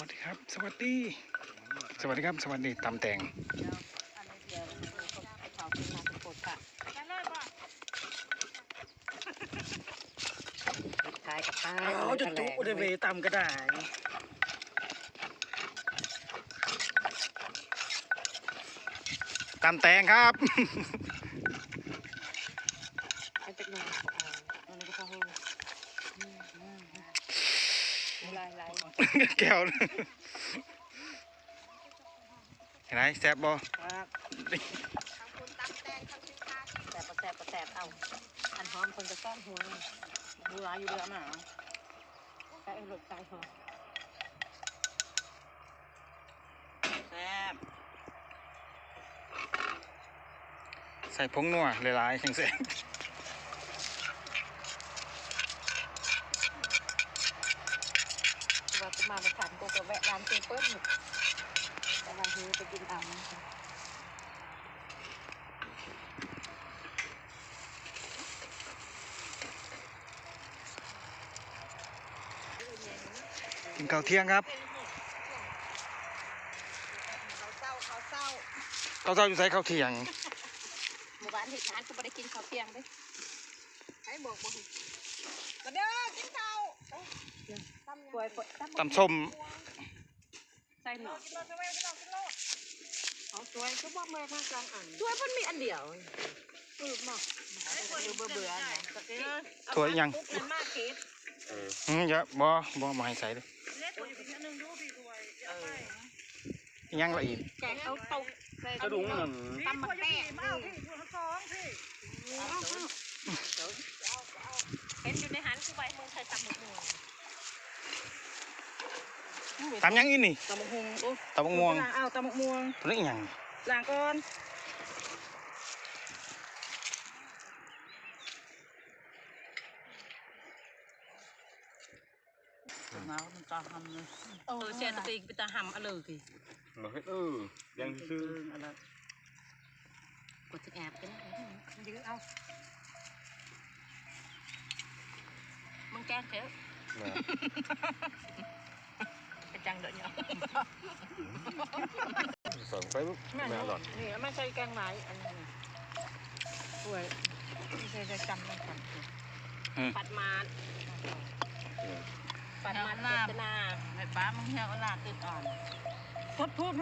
วัสดีครับ สวัสดี สวัสดีครับ สวัสดีตำแตงเขาขึ้นมาเป็นโปรดค่ะขายกับป้าเอาจะจุอุดเวตำก็ได้ตำแตงครับ ให้เป็นหนึ่งอันนี้ก็พอหูลายลาย แก้วเห็นไหมแซ่บบ่ครับแสบประแสบประแสบเอา อันหอมคนจะซ่อนหัวหัวอยู่เรือหนาใส่หลบใส่หัวแซ่บใส่ผงนัวหลายๆจังแซ่บ ว่าจะมาไปขันก็จะแวะร้านเปิ้ลเปิ้ลแต่บางทีไปกินอ่ำกินข้าวเที่ยงครับเขาเศร้าเขาเศร้าข้าวเช้าอยู่ใส่ข้าวเที่ยงหมู่บ้านที่ทานก็ไม่ได้กินข้าวเที่ยงเด้ให้บอกบอกมาเด้อกินข้าวป่วยป่วย ตำส้มใส่หน่อเอาสวยก็บอกแม่ข้างกลางอันสวยมันมีอันเดียวเออมาเบื่อเบื่อนะถั่วอีหยังปุ๊บมันมากเกตอืมอย่าบ่บ่บ่ให้ใส่เลยเล็กตัวอีกนิดนึงดูพี่ด้วยเอออีหยังละอีกแกงเอาเตาใส่กระดุงหนึ่งตำมันแป้งเห็นอยู่ในหันคือใบมึงเคยตำหมึกหมู ตำหยังอีนี่ตำบักฮงโอ้ตำบักม่วงล้างเอาตำบักม่วงตัวนี้อีหยังล้างก่อนหนาวมันตาทำเลยเออเชตะปีกไปตาหำอะเลยกี่เออยังซื้ออะไรกดจะแอบกันยื้อเอามึงแกล้งเถอะไป จังเดี๋ยวเนาะสองไปปุ๊บแม่หลอดนี่ไม่ใช่แกงไหนอันนี้สวยไม่ใช่จะจำไม่ทันปัดมาดปัดมาดเจตนาไม่ป้ามึงเหี่ยวลาติดอ่อนพดพูด